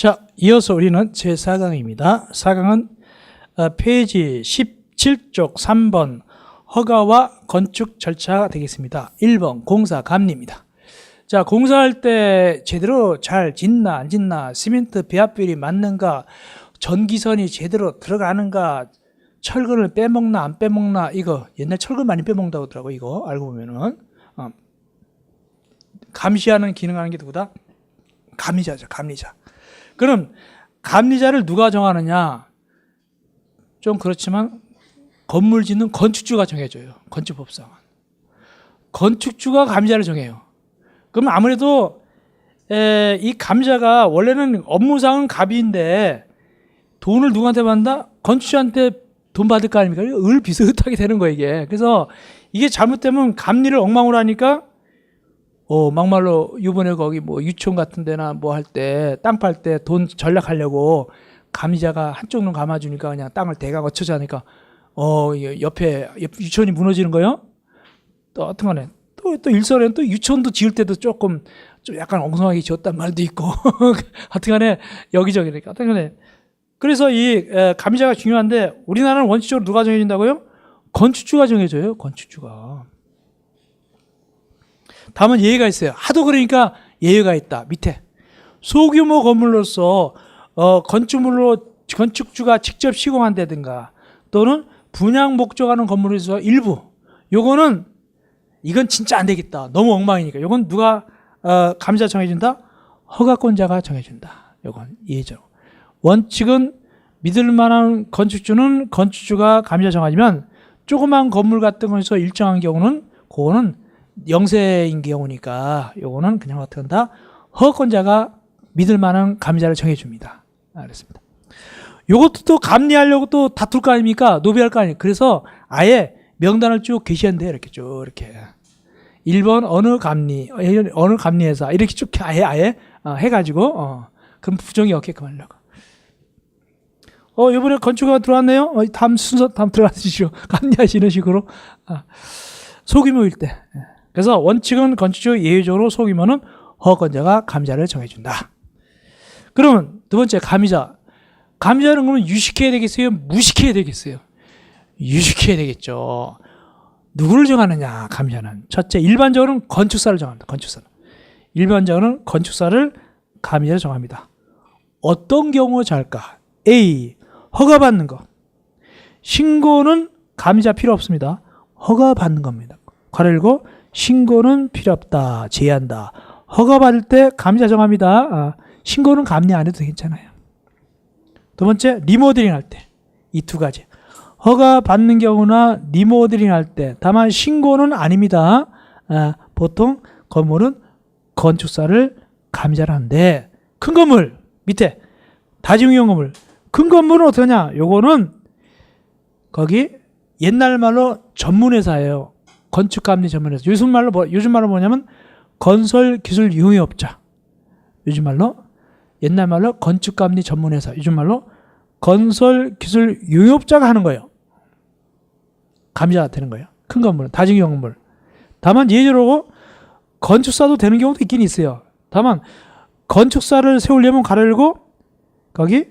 자, 이어서 우리는 제4강입니다. 4강은 어, 페이지 17쪽 3번 허가와 건축 절차가 되겠습니다. 1번 공사 감리입니다. 자, 공사할 때 제대로 잘 짓나 안 짓나, 시멘트 배합비율이 맞는가, 전기선이 제대로 들어가는가, 철근을 빼먹나 안 빼먹나 이거 옛날 철근 많이 빼먹는다고 하더라고 이거 알고 보면은 어. 감시하는 기능하는 게 누구다? 감리자죠 감리자. 그럼 감리자를 누가 정하느냐? 좀 그렇지만 건물 짓는 건축주가 정해줘요. 건축법상은. 건축주가 감리자를 정해요. 그럼 아무래도 에, 이 감리자가 원래는 업무상은 갑인데 돈을 누구한테 받는다? 건축주한테 돈 받을 거 아닙니까? 을 비슷하게 되는 거예요, 이게. 그래서 이게 잘못되면 감리를 엉망으로 하니까 어, 막말로 이번에 거기 뭐 유치원 같은 데나 뭐 할 때 땅 팔 때 돈 전략하려고 감리자가 한쪽 눈 감아주니까 그냥 땅을 거쳐서 하니까 어, 옆에 옆- 유치원이 무너지는 거예요? 또 어떤 간에 또, 또 일설에는 또 유치원도 지을 때도 조금 좀 약간 엉성하게 지었단 말도 있고 하여튼 간에 여기저기니까 하여튼 간에 그래서 이 에, 감리자가 중요한데 우리나라는 원칙적으로 누가 정해진다고요? 건축주가 정해져요. 건축주가. 다만 예외가 있어요. 하도 그러니까 예외가 있다. 밑에 소규모 건물로서 어, 건축물로 건축주가 직접 시공한다든가 또는 분양 목적하는 건물에서 일부 요거는 이건 진짜 안 되겠다. 너무 엉망이니까 요건 누가 어, 감자 정해준다? 허가권자가 정해준다. 요건 예죠. 원칙은 믿을 만한 건축주는 건축주가 감자 정하지만 조그만 건물 같은 거에서 일정한 경우는 그거는 영세인 경우니까 요거는 그냥 어떻게 한다? 허가권자가 믿을 만한 감자를 정해줍니다. 알겠습니다. 요것도 또 감리하려고 또 다툴 거 아닙니까? 노비할 거 아니에요. 그래서 아예 명단을 쭉 게시한대 이렇게 쭉 이렇게 1번 어느 감리 어느 감리회사 이렇게 쭉 아예 아예 어, 해가지고 어, 그럼 부정이 없게끔 하려고. 어 이번에 건축가 들어왔네요. 어, 다음 순서 다음 들어가시죠. 감리하시는 식으로 아, 소규모일 때. 예. 그래서 원칙은 건축주 예외적으로 소규모는 허가권자가 감자를 정해준다. 그러면 두 번째 감이자. 감이자는 그러면 유식해야 되겠어요? 무식해야 되겠어요? 유식해야 되겠죠. 누구를 정하느냐 감자는 첫째 일반적으로는 건축사를 정합니다. 건축사는 일반적으로는 건축사를 감자를 정합니다. 어떤 경우 잘까? A 허가 받는 거. 신고는 감자 필요 없습니다. 허가 받는 겁니다. 괄호 열고 신고는 필요 없다. 제한다. 허가 받을 때 감자 정합니다. 아, 신고는 감리 안 해도 괜찮아요. 두 번째 리모델링 할 때 이 두 가지. 허가 받는 경우나 리모델링 할 때 다만 신고는 아닙니다. 아, 보통 건물은 건축사를 감자를 하는데 큰 건물 밑에 다중이용 건물 큰 건물은 하냐 요거는 거기 옛날 말로 전문회사예요 건축 감리 전문회사 요즘 말로 뭐 요즘 말로 뭐냐면 건설 기술 융의업자. 요즘 말로. 옛날 말로 건축 감리 전문회사. 요즘 말로 건설 기술 융의업자가 하는 거예요. 감자가 되는 거예요. 큰 건물은 다중이용 건물. 다만 예외로 건축사도 되는 경우도 있긴 있어요. 다만 건축사를 세우려면 가르고 거기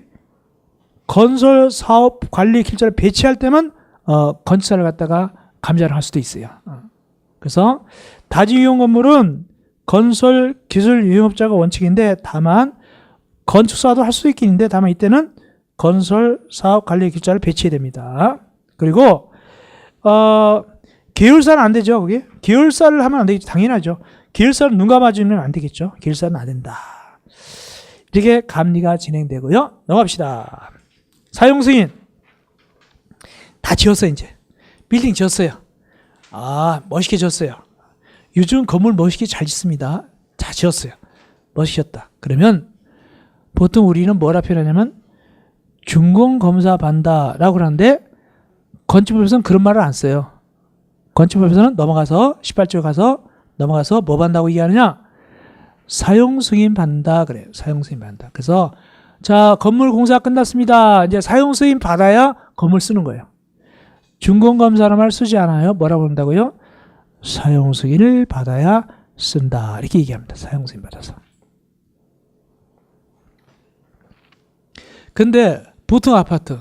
건설 사업 관리 길자를 배치할 때만 어, 건축사를 갖다가 감자를 할 수도 있어요. 어. 그래서 다중이용 건물은 건설 기술 유용업자가 원칙인데 다만 건축사도 할 수 있긴 있는데 다만 이때는 건설 사업 관리 길자를 배치해야 됩니다. 그리고 어, 계열사는 안 되죠. 그게 계열사를 하면 안 되겠죠. 당연하죠. 계열사는 눈 감아주면 안 되겠죠. 계열사는 안 된다. 이렇게 감리가 진행되고요. 넘어갑시다. 사용 승인 다 지었어 이제 빌딩 지었어요. 아 멋있게 지었어요. 요즘 건물 멋있게 잘 짓습니다. 다 지었어요. 멋있었다. 그러면 보통 우리는 뭐라 표현하냐면 준공 검사 받다라고 하는데 건축법에서는 그런 말을 안 써요. 건축법에서는 넘어가서 18조 가서 넘어가서 뭐 받는다고 얘기하느냐? 사용 승인 받는다 그래요. 사용 승인 받는다. 그래서 자 건물 공사 끝났습니다. 이제 사용 승인 받아야 건물 쓰는 거예요. 준공 검사란 말 쓰지 않아요. 뭐라고 한다고요? 사용 승인을 받아야 쓴다. 이렇게 얘기합니다. 사용 승인 받아서. 근데 보통 아파트,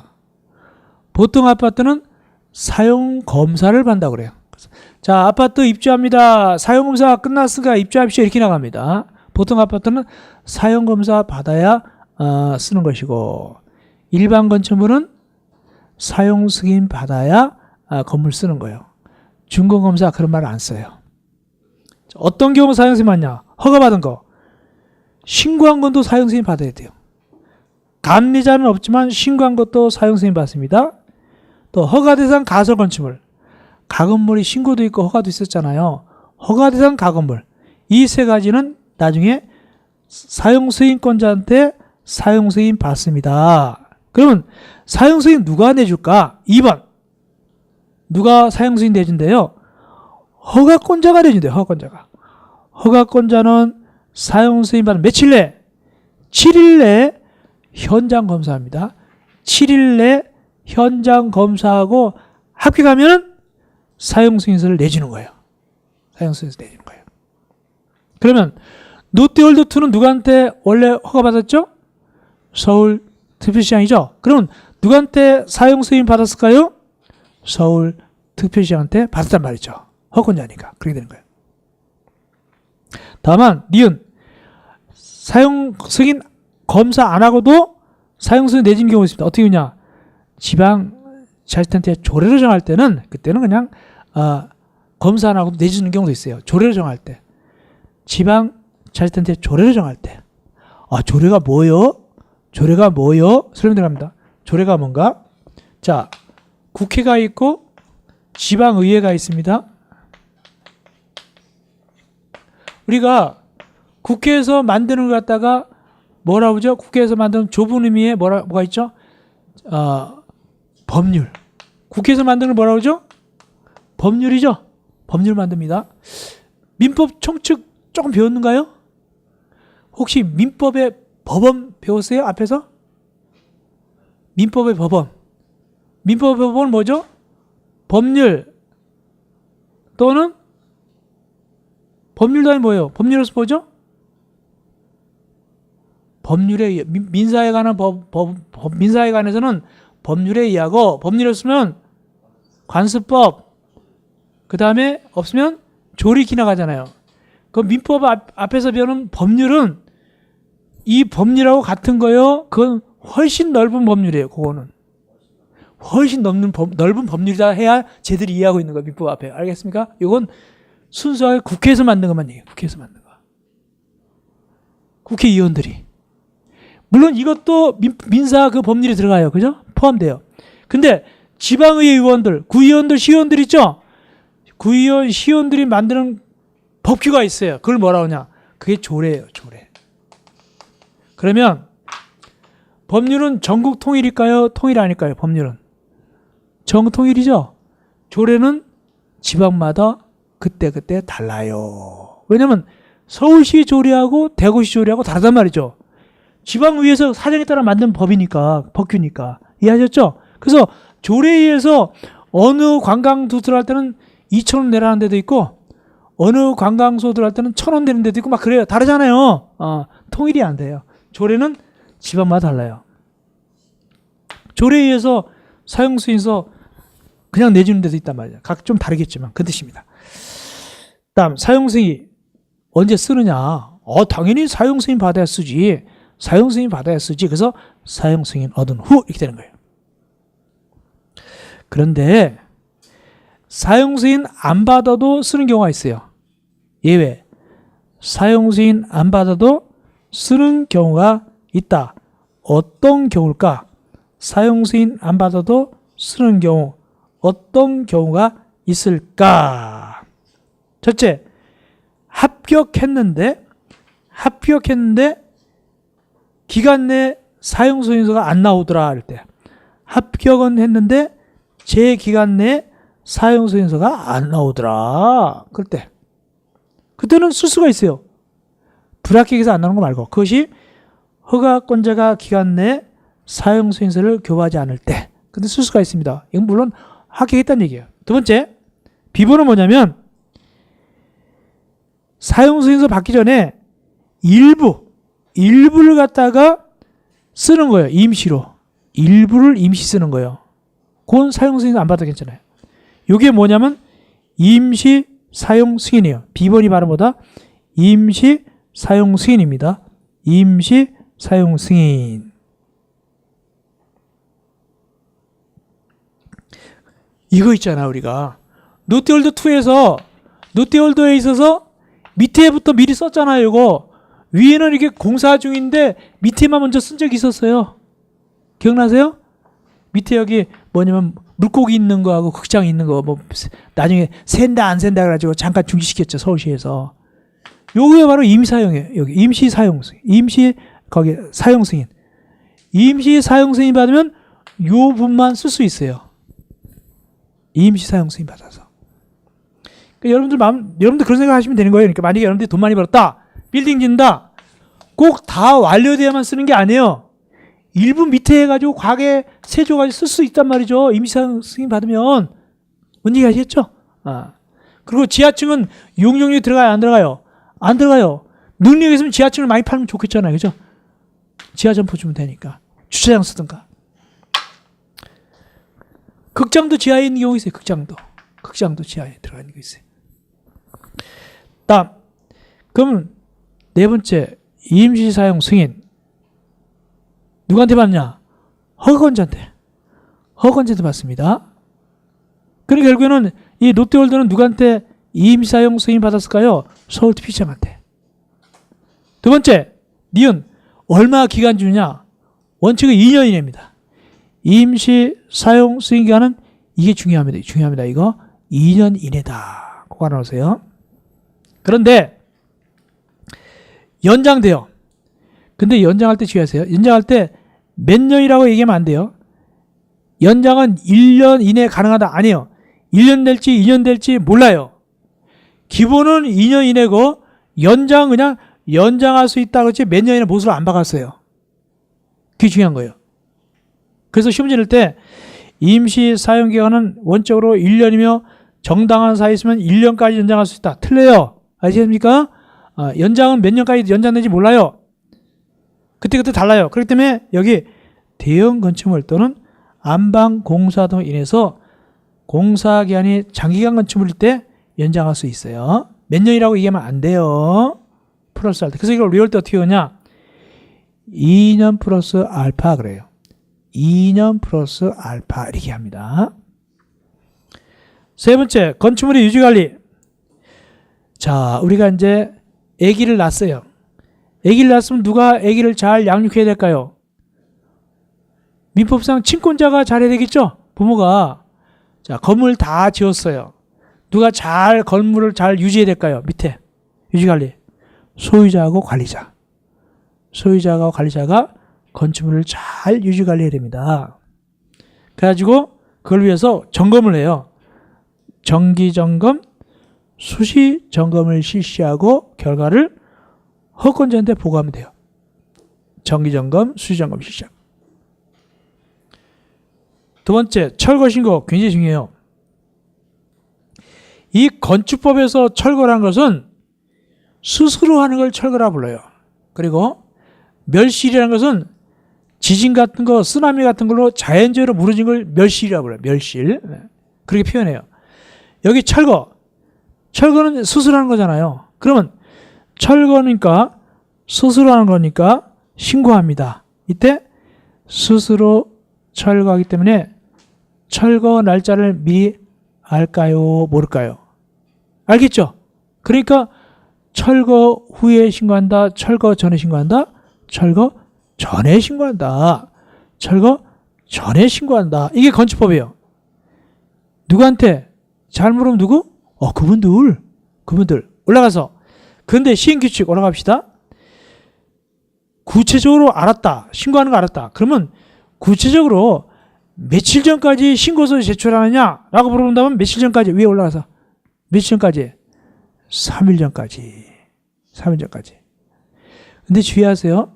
보통 아파트는 사용 검사를 받는다고 그래요. 자, 아파트 입주합니다. 사용 검사 끝났으니까 입주합시오. 이렇게 나갑니다. 보통 아파트는 사용 검사 받아야 어, 쓰는 것이고 일반 건축물은 사용 승인 받아야 아, 건물 쓰는 거예요. 준공 검사 그런 말안 써요. 자, 어떤 경우 사용 승인 받냐? 허가받은 거. 신고한 건도 사용 승인 받아야 돼요. 감리자는 없지만 신고한 것도 사용 승인 받습니다. 또 허가 대상 가설 건축물. 가건물이 신고도 있고 허가도 있었잖아요. 허가 대상 가건물. 이 세 가지는 나중에 사용 승인권자한테 사용 승인 받습니다. 그러면 사용 승인 누가 내줄까? 2번. 누가 사용 승인 내준대요? 허가권자가 내준대요. 허가권자가. 허가권자는 사용 승인 받은 며칠 내? 7일 내 현장 검사합니다. 7일 내 현장 검사하고 합격하면 사용 승인서를 내주는 거예요. 사용 승인서 내주는 거예요. 그러면 롯데월드 2는 누구한테 원래 허가 받았죠? 서울 특별시장이죠. 그럼 누구한테 사용 승인 받았을까요? 서울 특별시장한테 받았단 말이죠. 허권자니까 그렇게 되는 거예요. 다만 니은 사용 승인 검사 안 하고도 사용 승인 내준 경우 있습니다. 어떻게 하냐? 지방 자치단체 조례를 정할 때는 그때는 그냥 아, 검사 안 하고도 내주는 경우도 있어요. 조례를 정할 때 지방 자치단체 조례를 정할 때 아, 조례가 뭐요? 조례가 뭐요? 설명 들어갑니다. 조례가 뭔가? 자, 국회가 있고 지방의회가 있습니다. 우리가 국회에서 만드는 것 갖다가 뭐라고 하죠? 국회에서 만드는 좁은 의미의 뭐라, 뭐가 있죠? 어, 법률. 국회에서 만드는 건 뭐라고 하죠? 법률이죠? 법률 만듭니다. 민법 총칙 조금 배웠는가요? 혹시 민법의 법원 배웠어요? 앞에서? 민법의 법원. 민법의 법원은 뭐죠? 법률 또는 법률 단위 뭐예요? 법률에서 뭐죠? 법률에 민사에 관한 법, 법, 법- 민사에 관해서는 법률에 의하고 법률 없으면 관습법 그 다음에 없으면 조리 기 나가잖아요. 그 민법 앞, 앞에서 배우는 법률은 이 법률하고 같은 거요. 그건 훨씬 넓은 법률이에요. 그거는 훨씬 넓은, 법, 넓은 법률이다 해야 제대로 이해하고 있는 거예요. 민법 앞에 알겠습니까? 이건 순수하게 국회에서 만든 것만 얘기해요. 국회에서 만든 거. 국회의원들이 물론 이것도 민, 민사 그 법률에 들어가요. 그죠? 포함돼요. 근데 지방의회 의원들, 구의원들, 시의원들 있죠? 구의원, 시의원들이 만드는 법규가 있어요. 그걸 뭐라고 하냐? 그게 조례예요. 조례. 그러면 법률은 전국 통일일까요? 통일 아닐까요? 법률은 전국 통일이죠. 조례는 지방마다 그때그때 달라요. 왜냐면 서울시 조례하고 대구시 조례하고 다르단 말이죠. 지방의회에서 사정에 따라 만든 법이니까 법규니까 이해하셨죠? 그래서 조례에 의해서 어느 관광도 들어갈 때는 2천 원 내라는 데도 있고 어느 관광소 들어갈 때는 천 원 되는 데도 있고 막 그래요. 다르잖아요. 어, 통일이 안 돼요. 조례는 지방마다 달라요. 조례에 의해서 사용수인서 그냥 내주는 데도 있단 말이에요. 각좀 다르겠지만 그 뜻입니다. 다음 사용승인 언제 쓰느냐? 어 당연히 사용승인 받아야 쓰지. 사용승인 받아야 쓰지. 그래서 사용승인 얻은 후 이렇게 되는 거예요. 그런데 사용승인 안 받아도 쓰는 경우가 있어요. 예외. 사용승인 안 받아도 쓰는 경우가 있다. 어떤 경우일까? 사용 승인 안 받아도 쓰는 경우 어떤 경우가 있을까? 첫째, 합격했는데 합격했는데 기간 내 사용 승인서가 안 나오더라 할 때. 합격은 했는데 제 기간 내 사용 승인서가 안 나오더라. 그럴 때. 그때는 쓸 수가 있어요. 불합격해서 안 나오는 거 말고 그것이 허가권자가 기간 내 사용 승인서를 교부하지 않을 때. 근데 쓸 수가 있습니다. 이건 물론 합격했다는 얘기예요. 두 번째, 비번은 뭐냐면 사용 승인서 받기 전에 일부 일부를 갖다가 쓰는 거예요. 임시로. 일부를 임시 쓰는 거예요. 그건 사용 승인 안 받아도 괜찮아요. 이게 뭐냐면 임시 사용 승인이에요. 비번이 발음보다 임시 사용 승인입니다. 임시 사용 승인. 이거 있잖아 우리가 롯데월드 2에서 롯데월드에 있어서 밑에부터 미리 썼잖아요. 이거 위에는 이게 공사 중인데 밑에만 먼저 쓴 적이 있었어요. 기억나세요? 밑에 여기 뭐냐면 물고기 있는 거하고 극장 있는 거 뭐 나중에 샌다 안 샌다 그래가지고 잠깐 중지시켰죠 서울시에서. 요게 바로 임사용이에요. 여기 임시 사용 승인, 임시 거기 사용 승인, 임시 사용 승인 받으면 요 분만 쓸 수 있어요. 임시 사용 승인 받아서. 그러니까 여러분들 마음, 여러분들 그런 생각 하시면 되는 거예요. 그러니까 만약에 여러분들이 돈 많이 벌었다, 빌딩 짓는다, 꼭 다 완료돼야만 쓰는 게 아니에요. 일부 밑에 해가지고 과게 세조까지 쓸 수 있단 말이죠. 임시사용 승인 받으면 뭔지 아시겠죠? 아. 그리고 지하층은 용적률이 들어가요, 안 들어가요? 안 들어가요. 능력이 있으면 지하층을 많이 팔면 좋겠잖아요, 그죠? 지하 점포 주면 되니까 주차장 쓰든가. 극장도 지하에 있는 경우 있어요. 극장도, 극장도 지하에 들어가 있는 게 있어요. 다음, 그러면 네 번째 임시 사용 승인. 누구한테 받냐? 허건자한테. 허건자한테 받습니다. 그러니까 결국에는 이 롯데월드는 누구한테 임사용 승인 받았을까요? 서울TPCM한테. 두 번째, 니은 얼마 기간 주냐? 원칙은 2년 이내입니다. 임시 사용 승인 기간은 이게 중요합니다. 중요합니다. 이거 2년 이내다. 꼭 알아놓으세요. 그런데 연장돼요. 근데 연장할 때 주의하세요. 연장할 때 몇 년이라고 얘기하면 안 돼요. 연장은 1년 이내에 가능하다. 아니에요. 1년 될지 2년 될지 몰라요. 기본은 2년 이내고 연장 그냥 연장할 수 있다 그렇지 몇 년이나 못을 안 박았어요. 그게 중요한 거예요. 그래서 시험 지를 때 임시 사용 기간은 원적으로 1년이며 정당한 사이 있으면 1년까지 연장할 수 있다. 틀려요. 아시겠습니까? 아, 연장은 몇 년까지 연장되는지 몰라요. 그때그때 달라요. 그렇기 때문에 여기 대형 건축물 또는 안방 공사 등 인해서 공사 기간이 장기간 건축물일 때 연장할 수 있어요. 몇 년이라고 얘기하면 안 돼요. 플러스 할 때. 그래서 이걸 리얼 때 어떻게 하냐? 2년 플러스 알파 그래요. 2년 플러스 알파 이렇게 합니다. 세 번째, 건축물의 유지 관리. 자, 우리가 이제 아기를 낳았어요. 아기를 낳았으면 누가 아기를 잘 양육해야 될까요? 민법상 친권자가 잘해야 되겠죠? 부모가. 자, 건물 다 지었어요. 누가 잘 건물을 잘 유지해야 될까요? 밑에 유지 관리. 소유자하고 관리자. 소유자가 관리자가 건축물을 잘 유지 관리해야 됩니다. 그래가지고 그걸 위해서 점검을 해요. 정기 점검, 수시 점검을 실시하고 결과를 허권자한테 보고하면 돼요. 정기 점검, 수시 점검 실시하고. 두 번째, 철거 신고 굉장히 중요해요. 이 건축법에서 철거란 것은 스스로 하는 걸 철거라 불러요. 그리고 멸실이라는 것은 지진 같은 거, 쓰나미 같은 걸로 자연적으로 무너진 걸 멸실이라고 불러요. 멸실. 네. 그렇게 표현해요. 여기 철거. 철거는 스스로 하는 거잖아요. 그러면 철거니까 스스로 하는 거니까 신고합니다. 이때 스스로 철거하기 때문에 철거 날짜를 미리 알까요? 모를까요? 알겠죠? 그러니까 철거 후에 신고한다. 철거 전에 신고한다. 철거 전에 신고한다. 철거 전에 신고한다. 이게 건축법이에요. 누구한테? 잘 물으면 누구? 어, 그분들. 그분들. 올라가서. 근데 시행규칙 올라갑시다. 구체적으로 알았다. 신고하는 거 알았다. 그러면 구체적으로 며칠 전까지 신고서 제출하느냐? 라고 물어본다면 며칠 전까지 위에 올라가서 며칠 전까지? 3일 전까지. 3일 전까지. 근데 주의하세요.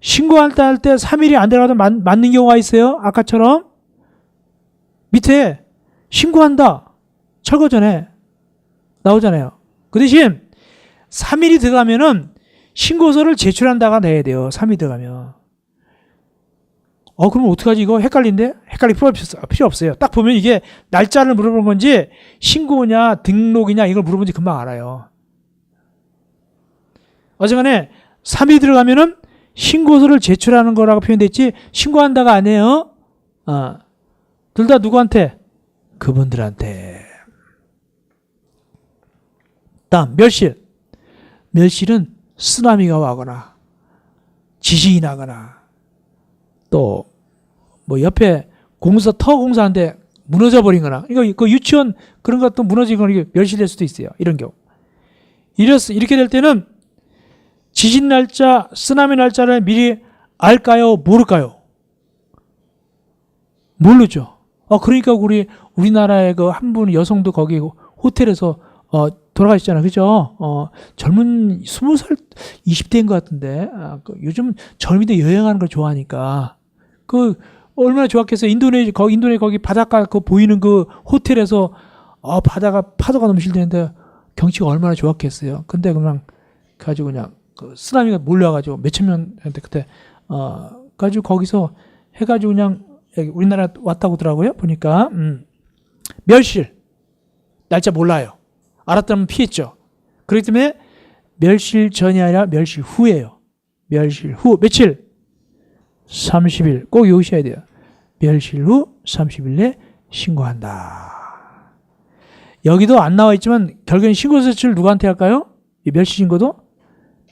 신고한다 할때 3일이 안 들어가도 맞, 맞는 경우가 있어요. 아까처럼. 밑에 신고한다. 철거 전에 나오잖아요. 그 대신 3일이 들어가면은 신고서를 제출한다가 돼야 돼요. 3일 들어가면. 어 그럼 어떡하지 이거 헷갈린데 헷갈릴 필요 없어요. 필요 없어요. 딱 보면 이게 날짜를 물어보는 건지 신고냐 등록이냐 이걸 물어본지 금방 알아요. 어쨌간에 3이 들어가면은 신고서를 제출하는 거라고 표현됐지 신고한다가 아니에요. 어. 둘 다 누구한테? 그분들한테. 다음 멸실. 멸실은 쓰나미가 와거나 지진이 나거나 또 뭐 옆에 공사 터 공사한데 무너져 버리거나 이거 그 유치원 그런 것도 무너지거나 멸실될 수도 있어요. 이런 경우. 이렇 이렇게 될 때는 지진 날짜, 쓰나미 날짜를 미리 알까요? 모를까요? 모르죠. 어 그러니까 우리 우리나라의 그 한 분 여성도 거기 호텔에서 어 돌아가셨잖아요. 그죠? 어 젊은 스무 살 20대인 것 같은데 아, 그 요즘 젊은이들 여행하는 걸 좋아하니까 그 얼마나 좋았겠어요. 인도네시 거기 인도네 거기 바닷가 그 보이는 그 호텔에서 어 바다가 파도가 너무 실대는데 경치가 얼마나 좋았겠어요. 근데 그냥 가지고 그냥 그 쓰나미가 몰려와가지고 몇천 명한테 그때 어 가지고 거기서 해가지고 그냥 우리나라 왔다고 하더라고요. 보니까 음. 멸실 날짜 몰라요. 알았다면 피했죠. 그렇기 때문에 멸실 전이 아니라 멸실 후예요. 멸실 후 며칠? 30일 꼭 외우셔야 돼요. 멸실 후 30일 내 신고한다. 여기도 안 나와 있지만 결국엔 신고 제출 누구한테 할까요? 이 멸실 신고도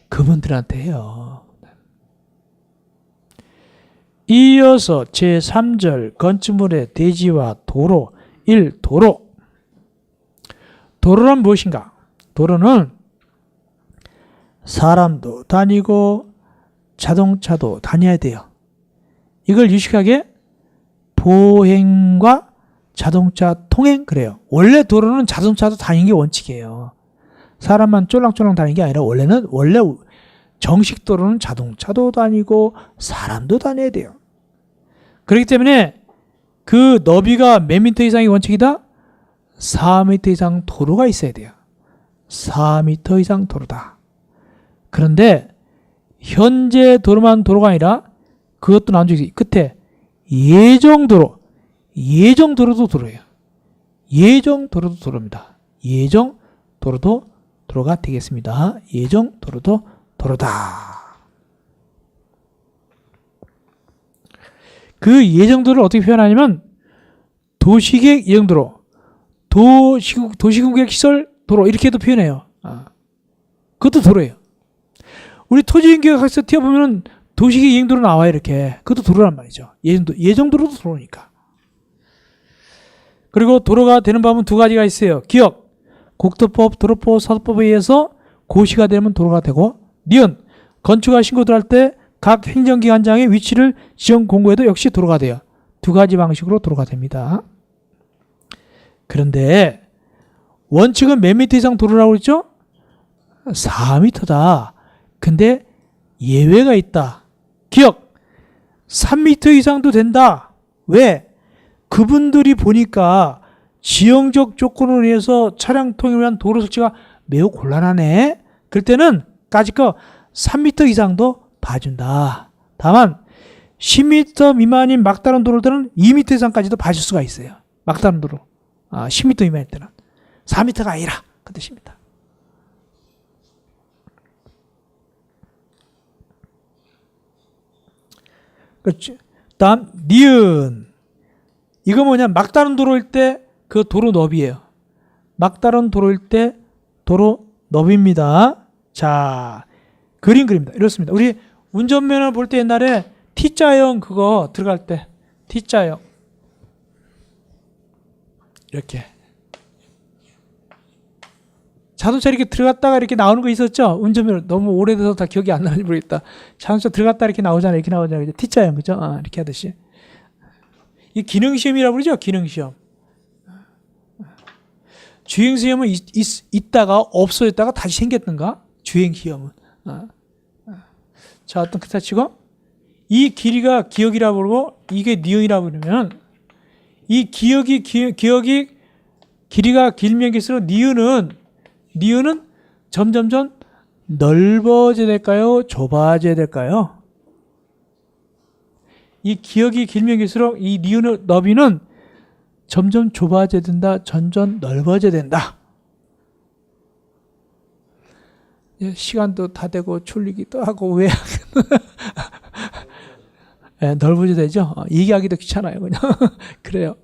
그분들한테 해요. 이어서 제3절 건축물의 대지와 도로 1. 도로 도로란 무엇인가? 도로는 사람도 다니고 자동차도 다녀야 돼요. 이걸 유식하게 보행과 자동차 통행 그래요. 원래 도로는 자동차도 다니는 게 원칙이에요. 사람만 쫄랑쫄랑 다니는 게 아니라 원래는 원래 정식 도로는 자동차도 다니고 사람도 다녀야 돼요. 그렇기 때문에 그 너비가 몇 미터 이상이 원칙이다? 4m 이상 도로가 있어야 돼요. 4m 이상 도로다. 그런데 현재 도로만 도로가 아니라 그것도 나온 적이 끝에 예정 도로, 예정 도로도 도로예요. 예정 도로도 도로입니다. 예정 도로도 도로가 되겠습니다. 예정 도로도 도로다. 그 예정도를 어떻게 표현하냐면 도시계획 예정도로, 도시, 도시공격 시설 도로 이렇게도 표현해요. 아. 그것도 도로예요. 우리 토지인 계획학에서 튀어보면 도시계획 예정도로 나와요 이렇게. 그것도 도로란 말이죠. 예정도, 예정도로도 도로니까. 그리고 도로가 되는 법은 두 가지가 있어요. 기억, 국토법, 도로법, 사도법에 의해서 고시가 되면 도로가 되고 니은, 건축가 신고 들어갈 때 각 행정기관장의 위치를 지정 공고해도 역시 도로가 돼요. 두 가지 방식으로 도로가 됩니다. 그런데 원칙은 몇 미터 이상 도로라고 그랬죠? 4미터다. 근데 예외가 있다. 기억 3미터 이상도 된다. 왜? 그분들이 보니까 지형적 조건으로 인해서 차량 통행을 위한 도로 설치가 매우 곤란하네. 그럴 때는 까짓거 3미터 이상도 봐준다. 다만 10미터 미만인 막다른 도로들은 2미터 이상까지도 봐줄 수가 있어요. 막다른 도로. 아, 10미터 미만일 때는. 4미터가 아니라. 그 뜻입니다. 그렇지. 다음 니은 이거 뭐냐 막다른 도로일 때 그 도로 너비예요. 막다른 도로일 때 도로 너비입니다. 자 그림 그립니다. 이렇습니다. 우리 운전면허 볼 때 옛날에 T자형 그거 들어갈 때 T자형 이렇게 자동차 이렇게 들어갔다가 이렇게 나오는 거 있었죠? 운전면허 너무 오래돼서 다 기억이 안 나는지 모르겠다. 자동차 들어갔다 이렇게 나오잖아요. 이렇게 나오잖아요. 그죠? T자형 그죠? 아, 이렇게 하듯이 이 기능 시험이라고 그러죠? 기능 시험. 주행 시험은 있, 있, 다가 없어졌다가 다시 생겼던가? 주행 시험은. 어. 자, 어떤 기타 치고 이 길이가 기억이라고 그러고 이게 니은이라고 그러면 이 기억이 기, 기억이 길이가 길면 길수록 니은은 니은은 점점점 넓어져야 될까요? 좁아져야 될까요? 이 기억이 길면 길수록 이 니은의 너비는 점점 좁아져야 된다. 점점 넓어져야 된다. 예, 시간도 다 되고 졸리기도 하고 왜 예, 넓어져야 되죠. 어, 얘기하기도 귀찮아요. 그냥 그래요.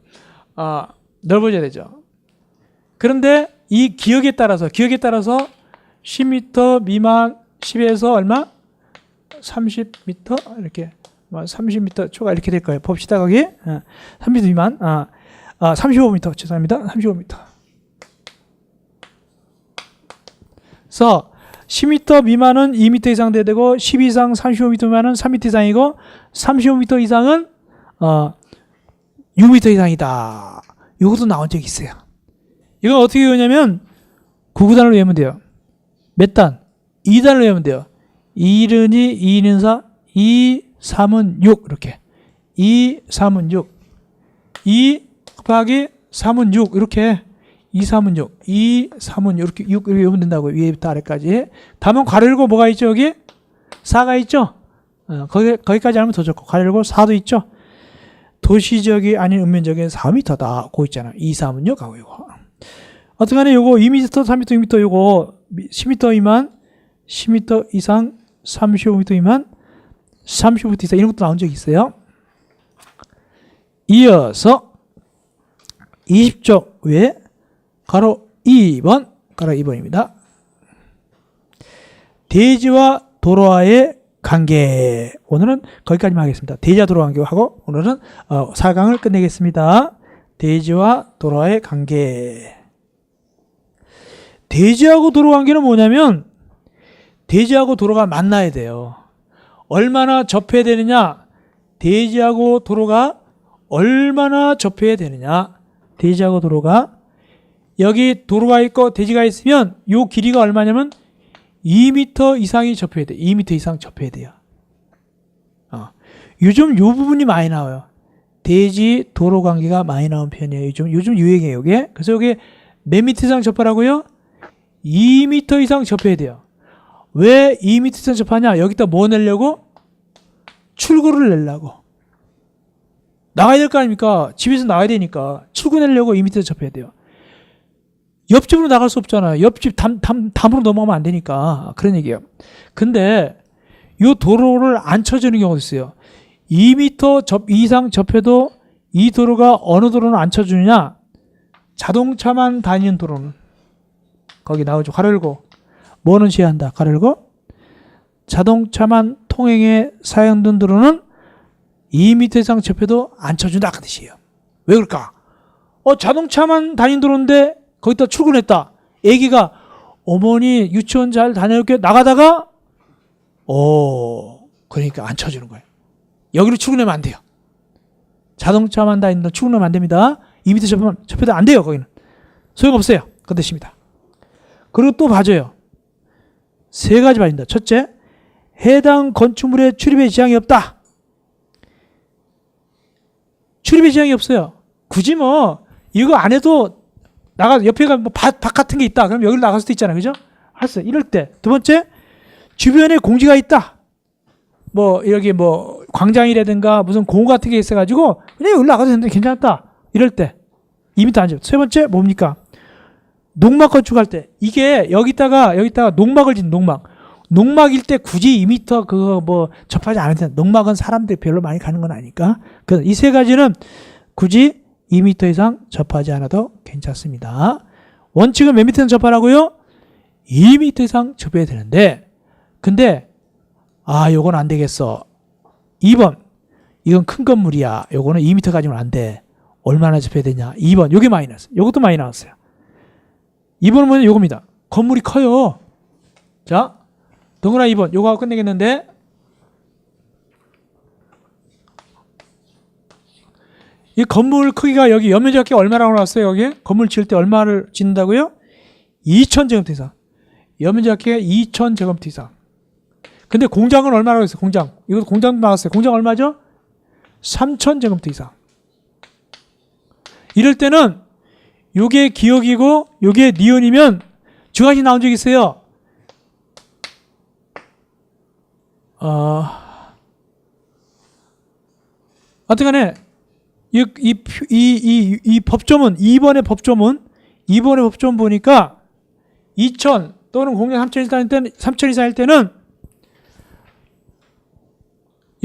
아, 넓어져야 되죠. 그런데 이 기억에 따라서 기억에 따라서 10m 미만 10에서 얼마? 30m 이렇게 뭐 30m 초가 이렇게 될 거예요. 봅시다 거기. 어, 30m 미만. 아, 아 35m 죄송합니다. 35m. 그래서 10m 미만은 2m 이상 돼야 되고 10 이상 35m 미만은 3m 이상이고 35m 이상은 어 6m 이상이다. 이것도 나온 적이 있어요. 이건 어떻게 외우냐면 구구단으로 외우면 돼요. 몇 단? 2단으로 외우면 돼요. 2른이 2는 4, 2, 3은 6 이렇게 2, 3은 6 2 곱하기 3은 6 이렇게 2, 3은 6 2, 3은 6 이렇게 6 이렇게 외우면 된다고 위에부터 아래까지 다음은 괄호 열고 뭐가 있죠 여기? 4가 있죠? 어, 거기, 거기까지 하면 더 좋고 괄호 열고 4도 있죠? 도시적이 아닌 읍면적인 4m다 고 있잖아 2, 3은 6 하고 이거 어떡하네 요거 2m, 3m, 6m 요거 10m 미만 10m 이상 35m 미만 35m 이상 이런 것도 나온 적이 있어요. 이어서 20쪽 외 가로 2번 가로 2번입니다. 대지와 도로와의 관계 오늘은 거기까지만 하겠습니다. 대지와 도로 관계하고 오늘은 어, 4강을 끝내겠습니다. 대지와 도로와의 관계 대지하고 도로 관계는 뭐냐면 대지하고 도로가 만나야 돼요. 얼마나 접해야 되느냐? 대지하고 도로가 얼마나 접해야 되느냐? 대지하고 도로가 여기 도로가 있고 대지가 있으면 요 길이가 얼마냐면 2m 이상이 접해야 돼. 2m 이상 접해야 돼요. 어. 요즘 요 부분이 많이 나와요. 대지 도로 관계가 많이 나온 편이에요. 요즘 요즘 유행이에요, 이게. 그래서 여기 몇 미터 이상 접하라고요? 2m 이상 접해야 돼요. 왜 2m 이상 접하냐? 여기다 뭐 내려고? 출구를 내려고. 나가야 될 거 아닙니까? 집에서 나가야 되니까 출구 내려고 2m 접해야 돼요. 옆집으로 나갈 수 없잖아요. 옆집 담, 담, 담으로 넘어가면 안 되니까. 그런 얘기예요. 근데 이 도로를 안 쳐주는 경우도 있어요. 2m 접, 이상 접해도 이 도로가 어느 도로는 안 쳐주느냐? 자동차만 다니는 도로는. 거기 나오죠. 가르고 뭐는 시한다. 가르고 자동차만 통행에 사용된 도로는 2m 이상 접해도 안 쳐준다. 그 뜻이에요. 왜 그럴까? 어, 자동차만 다닌 도로인데 거기다 출근했다. 애기가 어머니 유치원 잘 다녀올게 나가다가 어 그러니까 안 쳐주는 거예요. 여기로 출근하면 안 돼요. 자동차만 다니는 도 출근하면 안 됩니다. 2m 접하면 접해도 안 돼요. 거기는 소용없어요. 그 뜻입니다. 그리고 또 봐줘요. 세 가지 봐준다. 첫째, 해당 건축물에 출입의 지장이 없다. 출입의 지장이 없어요. 굳이 뭐 이거 안 해도 나가 옆에 가 뭐 밭 밭 같은 게 있다. 그럼 여기로 나갈 수도 있잖아요. 그죠? 할수 이럴 때. 두 번째, 주변에 공지가 있다. 뭐 여기 뭐 광장이라든가 무슨 공원 같은 게 있어가지고 그냥 나가도 되는데 괜찮다. 이럴 때 2m 안전. 세 번째 뭡니까? 농막 건축할 때 이게 여기다가 여기다가 농막을 짓는 농막. 농막일 때 굳이 2m 그거 뭐 접하지 때 농막은 사람들이 별로 많이 가는 건 아니까. 그 이 세 가지는 굳이 2m 이상 접하지 않아도 괜찮습니다. 원칙은 몇 미터는 접하라고요? 2m 이상 접해야 되는데 근데 아 요건 안 되겠어. 2번 이건 큰 건물이야. 요거는 2m 가지면 안 돼. 얼마나 접해야 되냐? 2번 요게 마이너스. 요것도 많이 나왔어요. 2번은 뭐냐? 요겁니다. 건물이 커요. 자, 동그라 2번. 요거 하고 끝내겠는데 이 건물 크기가 여기 연면적이 얼마라고 나왔어요? 여기 건물 지을 때 얼마를 짓는다고요? 2,000제곱미터 이상. 연면적이 2,000제곱미터 이상. 근데 공장은 얼마라고 했어요? 공장. 이거 공장 나왔어요. 공장 얼마죠? 3,000제곱미터 이상. 이럴 때는 요게 기억이고 요게 두 가지 나온 적 있어요. 어, 어쨌간에 이, 이, 표- 이, 이, 이 법조문 2번의 법조문 2번의 법조문 보니까 2천 또는 공략 3천 이상일 때는 3천 이상일 때는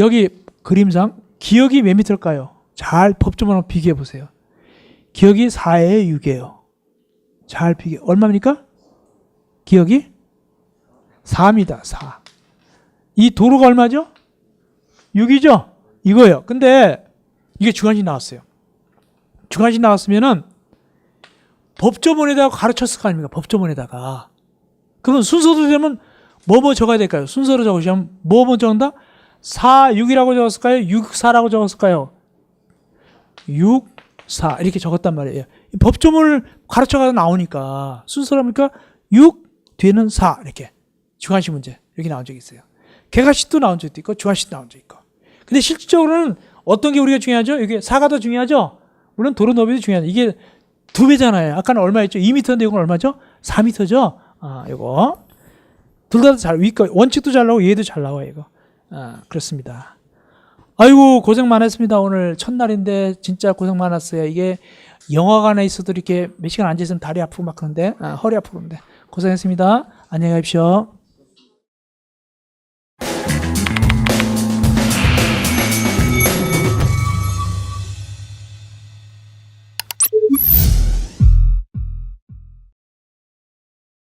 여기 그림상 기억이 몇 미터일까요? 잘 법조문하고 비교해 보세요. 기억이 4에 6이에요. 잘 비교. 얼마입니까? 기억이 4입니다. 4. 이 도로가 얼마죠? 6이죠? 이거예요. 근데 이게 주간식 나왔어요. 주간식 나왔으면은 법조문에다가 가르쳤을 거 아닙니까? 법조문에다가. 그러면 순서도 되면 뭐뭐 적어야 될까요? 순서로 적으시면 뭐뭐 적는다? 4, 6이라고 적었을까요? 6, 4라고 적었을까요? 6, 4 이렇게 적었단 말이에요. 이 법조문을 가르쳐가다 나오니까 순서랍니까? 6 뒤에는 4 이렇게 주관식 문제 이렇게 나온 적이 있어요. 개가식도 나온 적도 있고 주관식도 나온 적 있고. 근데 실질적으로는 어떤 게 우리가 중요하죠? 이게 4가 더 중요하죠? 물론 도로 너비도 중요하죠. 이게 두 배잖아요. 아까는 얼마였죠? 2m인데 이건 얼마죠? 4m죠? 아, 이거. 둘 다 잘, 위 거, 원칙도 잘 나오고 얘도 잘 나와요, 이거. 아, 그렇습니다. 아이고, 고생 많았습니다. 오늘 첫날인데 진짜 고생 많았어요. 이게 영화관에 있어도 이렇게 몇 시간 앉아 있으면 다리 아프고 막 그런데, 아, 허리 아프고 그런데. 고생했습니다. 안녕히 가십시오.